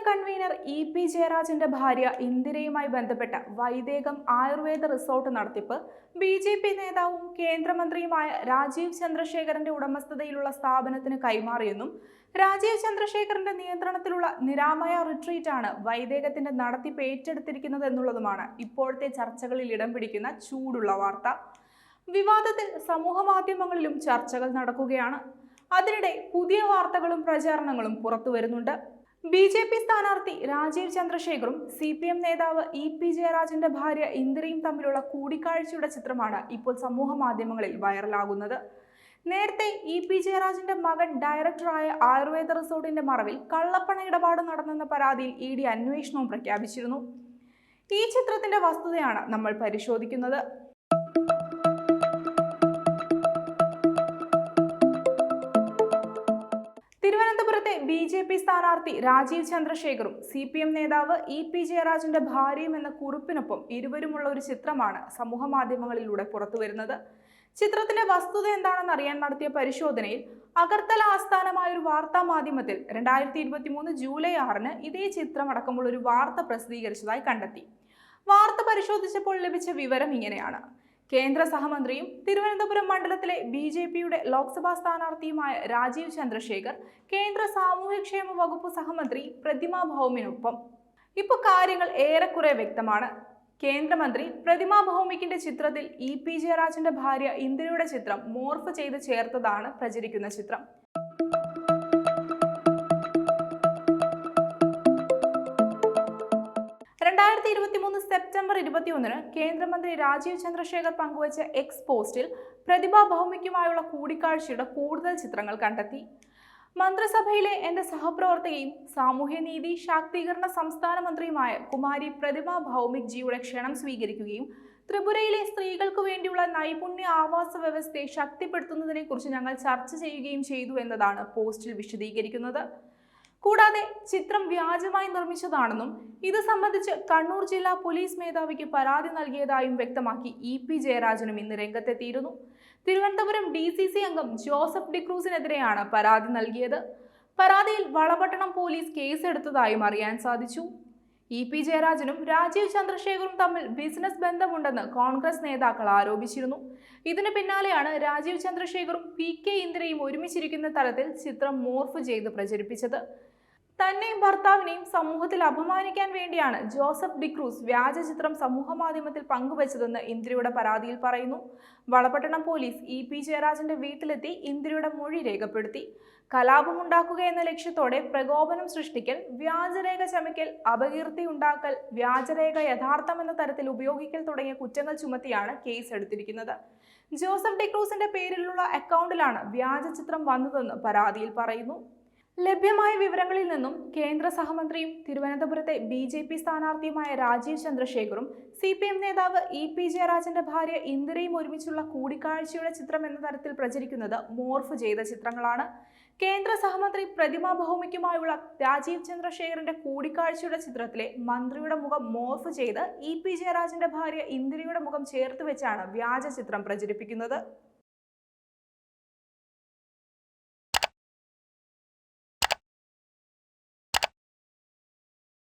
F convener E P ജയരാജന്റെ ഭാര്യ ഇന്ദിരയുമായി ബന്ധപ്പെട്ട വൈദേകം ആയുർവേദ റിസോർട്ട് നടത്തിപ്പ് ബി ജെ പി നേതാവും കേന്ദ്രമന്ത്രിയുമായ രാജീവ് ചന്ദ്രശേഖരന്റെ ഉടമസ്ഥതയിലുള്ള സ്ഥാപനത്തിന് കൈമാറിയെന്നും രാജീവ് ചന്ദ്രശേഖരന്റെ നിയന്ത്രണത്തിലുള്ള നിരാമയ റിട്രീറ്റ് ആണ് വൈദേകത്തിന്റെ നടത്തിപ്പ് ഏറ്റെടുത്തിരിക്കുന്നത് എന്നുള്ളതുമാണ് ഇപ്പോഴത്തെ ചർച്ചകളിൽ ഇടം പിടിക്കുന്ന ചൂടുള്ള വാർത്ത. വിവാദത്തിൽ സമൂഹ മാധ്യമങ്ങളിലും ചർച്ചകൾ നടക്കുകയാണ്. അതിനിടെ പുതിയ വാർത്തകളും പ്രചാരണങ്ങളും പുറത്തു വരുന്നുണ്ട് ബി ജെ പി സ്ഥാനാർത്ഥി രാജീവ് ചന്ദ്രശേഖറും സി പി എം നേതാവ് ഇ പി ജയരാജന്റെ ഭാര്യ ഇന്ദിരയും തമ്മിലുള്ള കൂടിക്കാഴ്ചയുടെ ചിത്രമാണ് ഇപ്പോൾ സമൂഹ മാധ്യമങ്ങളിൽ വൈറലാകുന്നത്. നേരത്തെ ഇ പി ജയരാജന്റെ മകൻ ഡയറക്ടറായ ആയുർവേദ റിസോർട്ടിന്റെ മറവിൽ കള്ളപ്പണ ഇടപാട് നടന്നെന്ന പരാതിയിൽ ഇ ഡി അന്വേഷണവും പ്രഖ്യാപിച്ചിരുന്നു. ഈ ചിത്രത്തിന്റെ വസ്തുതയാണ് നമ്മൾ പരിശോധിക്കുന്നത്. ബി ജെ പി സ്ഥാനാർത്ഥി രാജീവ് ചന്ദ്രശേഖറും സി പി എം നേതാവ് ഇ പി ജയരാജന്റെ ഭാര്യയും എന്ന കുറിപ്പിനൊപ്പം ഇരുവരുമുള്ള ഒരു ചിത്രമാണ് സമൂഹ മാധ്യമങ്ങളിലൂടെ പുറത്തുവരുന്നത്. ചിത്രത്തിന്റെ വസ്തുത എന്താണെന്ന് അറിയാൻ നടത്തിയ പരിശോധനയിൽ അഗർത്തല ആസ്ഥാനമായ ഒരു വാർത്താ മാധ്യമത്തിൽ രണ്ടായിരത്തി ഇരുപത്തി മൂന്ന് ജൂലൈ ആറിന് ഇതേ ചിത്രം അടക്കമുള്ള ഒരു വാർത്ത പ്രസിദ്ധീകരിച്ചതായി കണ്ടെത്തി. വാർത്ത പരിശോധിച്ചപ്പോൾ ലഭിച്ച വിവരം ഇങ്ങനെയാണ്. കേന്ദ്ര സഹമന്ത്രിയും തിരുവനന്തപുരം മണ്ഡലത്തിലെ ബി ജെ പിയുടെ ലോക്സഭാ സ്ഥാനാർത്ഥിയുമായ രാജീവ് ചന്ദ്രശേഖർ കേന്ദ്ര സാമൂഹ്യക്ഷേമ വകുപ്പ് സഹമന്ത്രി പ്രതിമ ഭൗമിനൊപ്പം. ഇപ്പൊ കാര്യങ്ങൾ ഏറെക്കുറെ വ്യക്തമാണ്. കേന്ദ്രമന്ത്രി പ്രതിമ ഭൗമിക്കിന്റെ ചിത്രത്തിൽ ഇ പി ജയരാജന്റെ ഭാര്യ ഇന്ദിരയുടെ ചിത്രം മോർഫ് ചെയ്ത് ചേർത്തതാണ് പ്രചരിക്കുന്ന ചിത്രം. രണ്ടായിരത്തി ഇരുപത്തി മൂന്ന് സെപ്റ്റംബർ ഇരുപത്തിയൊന്നിന് കേന്ദ്രമന്ത്രി രാജീവ് ചന്ദ്രശേഖർ പങ്കുവച്ച എക്സ് പോസ്റ്റിൽ പ്രതിഭാ ഭൗമിക്കുമായുള്ള കൂടിക്കാഴ്ചയുടെ കൂടുതൽ ചിത്രങ്ങൾ കണ്ടെത്തി. മന്ത്രിസഭയിലെ എന്റെ സഹപ്രവർത്തകയും സാമൂഹ്യനീതി ശാക്തീകരണ സംസ്ഥാന മന്ത്രിയുമായ കുമാരി പ്രതിഭാ ഭൗമിക് ജിയുടെ ക്ഷണം സ്വീകരിക്കുകയും ത്രിപുരയിലെ സ്ത്രീകൾക്ക് വേണ്ടിയുള്ള നൈപുണ്യ ആവാസ വ്യവസ്ഥയെ ശക്തിപ്പെടുത്തുന്നതിനെക്കുറിച്ച് ഞങ്ങൾ ചർച്ച ചെയ്യുകയും ചെയ്തു എന്നതാണ് പോസ്റ്റിൽ വിശദീകരിക്കുന്നത്. കൂടാതെ ചിത്രം വ്യാജമായി നിർമ്മിച്ചതാണെന്നും ഇത് സംബന്ധിച്ച് കണ്ണൂർ ജില്ലാ പോലീസ് മേധാവിക്ക് പരാതി നൽകിയതായും വ്യക്തമാക്കി ഇ പി ജയരാജനും ഇന്ന് രംഗത്തെത്തിയിരുന്നു. തിരുവനന്തപുരം ഡി സി സി അംഗം ജോസഫ് ഡിക്രൂസിനെതിരെയാണ് പരാതി നൽകിയത്. പരാതിയിൽ വളപട്ടണം പോലീസ് കേസെടുത്തതായും അറിയാൻ സാധിച്ചു. ഇ പി ജയരാജനും രാജീവ് ചന്ദ്രശേഖറും തമ്മിൽ ബിസിനസ് ബന്ധമുണ്ടെന്ന് കോൺഗ്രസ് നേതാക്കൾ ആരോപിച്ചിരുന്നു. ഇതിന് പിന്നാലെയാണ് രാജീവ് ചന്ദ്രശേഖറും പി കെ ഇന്ദിരയും ഒരുമിച്ചിരിക്കുന്ന തരത്തിൽ ചിത്രം മോർഫ് ചെയ്ത് പ്രചരിപ്പിച്ചത്. തന്നെയും ഭർത്താവിനെയും സമൂഹത്തിൽ അപമാനിക്കാൻ വേണ്ടിയാണ് ജോസഫ് ഡിക്രൂസ് വ്യാജ ചിത്രം സമൂഹ മാധ്യമത്തിൽ പങ്കുവച്ചതെന്ന് ഇന്ദ്രിയുടെ പരാതിയിൽ പറയുന്നു. വളപട്ടണം പോലീസ് ഇ പി ജയരാജന്റെ വീട്ടിലെത്തി ഇന്ദ്രിയുടെ മൊഴി രേഖപ്പെടുത്തി. കലാപമുണ്ടാക്കുക എന്ന ലക്ഷ്യത്തോടെ പ്രകോപനം സൃഷ്ടിക്കൽ വ്യാജരേഖ ചമയ്ക്കൽ അപകീർത്തി ഉണ്ടാക്കൽ വ്യാജരേഖ യഥാർത്ഥം എന്ന തരത്തിൽ ഉപയോഗിക്കൽ തുടങ്ങിയ കുറ്റങ്ങൾ ചുമത്തിയാണ് കേസ് എടുത്തിരിക്കുന്നത്. ജോസഫ് ഡിക്രൂസിന്റെ പേരിലുള്ള അക്കൗണ്ടിലാണ് വ്യാജ ചിത്രം വന്നതെന്ന് പരാതിയിൽ പറയുന്നു. ലഭ്യമായ വിവരങ്ങളിൽ നിന്നും കേന്ദ്ര സഹമന്ത്രിയും തിരുവനന്തപുരത്തെ ബി ജെ പി സ്ഥാനാർത്ഥിയുമായ രാജീവ് ചന്ദ്രശേഖറും സി പി എം നേതാവ് ഇ പി ജയരാജന്റെ ഭാര്യ ഇന്ദിരയും ഒരുമിച്ചുള്ള കൂടിക്കാഴ്ചയുടെ ചിത്രം എന്ന തരത്തിൽ പ്രചരിക്കുന്നത് മോർഫ് ചെയ്ത ചിത്രങ്ങളാണ്. കേന്ദ്ര സഹമന്ത്രി പ്രതിമ ബഹുമിക്കുമായുള്ള രാജീവ് ചന്ദ്രശേഖറിന്റെ കൂടിക്കാഴ്ചയുടെ ചിത്രത്തിലെ മന്ത്രിയുടെ മുഖം മോർഫ് ചെയ്ത് ഇ പി ജയരാജന്റെ ഭാര്യ ഇന്ദിരയുടെ മുഖം ചേർത്ത് വെച്ചാണ് വ്യാജ ചിത്രം പ്രചരിപ്പിക്കുന്നത്.